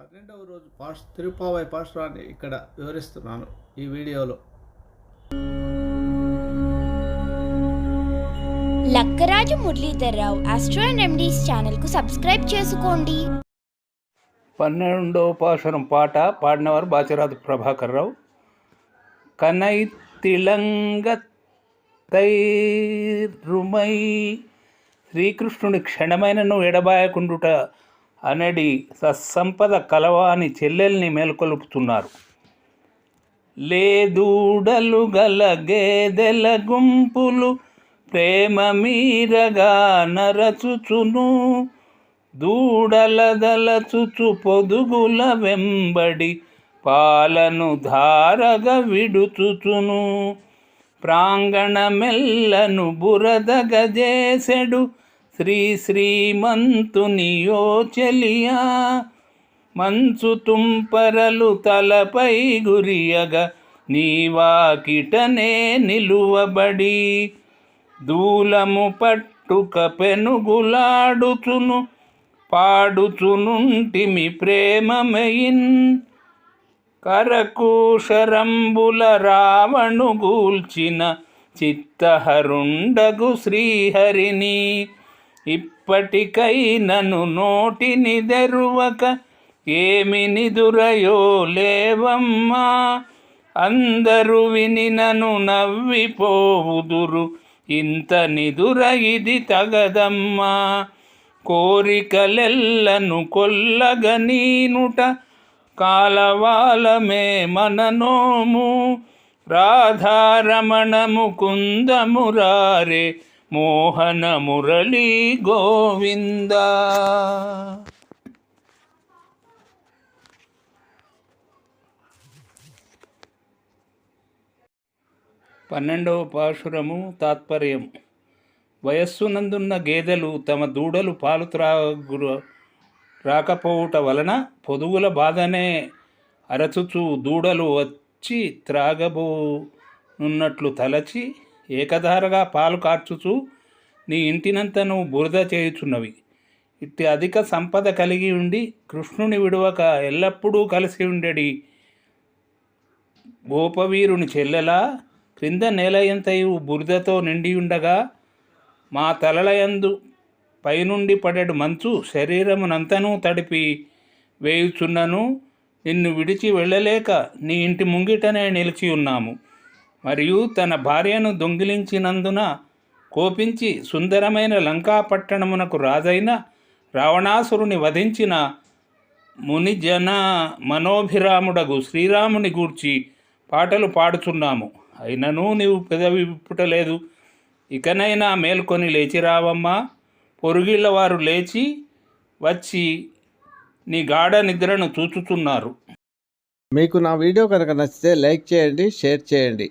పన్నెండవ రోజు పాస్ తిరుపావై పాశ్రాన్ని ఇక్కడ వివరిస్తున్నాను ఈ వీడియోలో. Lakkaraju Muralidharrao astro and remedies ఛానల్కు సబ్స్క్రైబ్ చేసుకోండి. పన్నెండవ పాశురం పాట పాడినవారు బాచిరాజు ప్రభాకర్ రావు. కనై తిలంగ తైరుమై శ్రీకృష్ణుని క్షణమైనను ఎడబాయకుండుట అనడి సత్సంపద కలవాని చెల్లెల్ని మేల్కొలుపుతున్నారు. లేదూడలు గల గేదెల గుంపులు ప్రేమ మీరగా నరచుచును. దూడలదలచుచు పొదుగుల వెంబడి పాలను ధారగ విడుచుచును. ప్రాంగణమెల్లను బురదగజేసెడు శ్రీ శ్రీమంతునియో చెలియా మంచు తుంపరలు తలపై గురియగ నీవాకిటనే నిలువబడి. దూలము పట్టుక పెనుగులాడుచును పాడుచునుంటిమి ప్రేమమయిన్. కరకూషరంబుల రావణు గూల్చిన చిత్తహరుండగు శ్రీహరిని. ఇప్పటికై నన్ను నోటిని దెరువక ఏమి నిదురయో లేవమ్మా. అందరూ వినినను నవ్విపోవుదురు. ఇంత నిదుర ఇది తగదమ్మా. కోరికలెల్లను కొల్లగ నీనుట కాలవాలమే మననోము. రాధారమణము కుందమురారే మోహన మురళీ గోవింద. పన్నెండవ పాశురము తాత్పర్యం. వయస్సునందున్న గేదెలు తమ దూడలు పాలు త్రాగుర రాకపోవుట వలన పొదుగుల బాధనే అరచుచు దూడలు వచ్చి త్రాగబోనున్నట్లు తలచి ఏకధారగా పాలు కార్చుచు నీ ఇంటినంతను బురద చేయుచున్నవి. ఇట్టి అధిక సంపద కలిగి ఉండి కృష్ణుని విడువక ఎల్లప్పుడూ కలిసి ఉండడి. గోపవీరుని చెల్లెలా క్రింద నేలయంతయు బురదతో నిండి ఉండగా మా తలలయందు పైనుండి పడేడు మంచు శరీరమునంతనూ తడిపి వేయుచున్నను నిన్ను విడిచి వెళ్ళలేక నీ ఇంటి ముంగిటనే నిలిచి ఉన్నాము. మరియు తన భార్యను దొంగిలించినందున కోపించి సుందరమైన లంకా పట్టణమునకు రాజైన రావణాసురుని వధించిన మునిజన మనోభిరాముడగు శ్రీరాముని గూర్చి పాటలు పాడుచున్నాము. అయినను నీవు పెదవి విప్పుటలేదు. ఇకనైనా మేల్కొని లేచి రావమ్మా. పొరుగిళ్ళ వారు లేచి వచ్చి నీ గాఢ నిద్రను చూచుతున్నారు మీకు నా వీడియో కనుక నచ్చితే లైక్ చేయండి షేర్ చేయండి.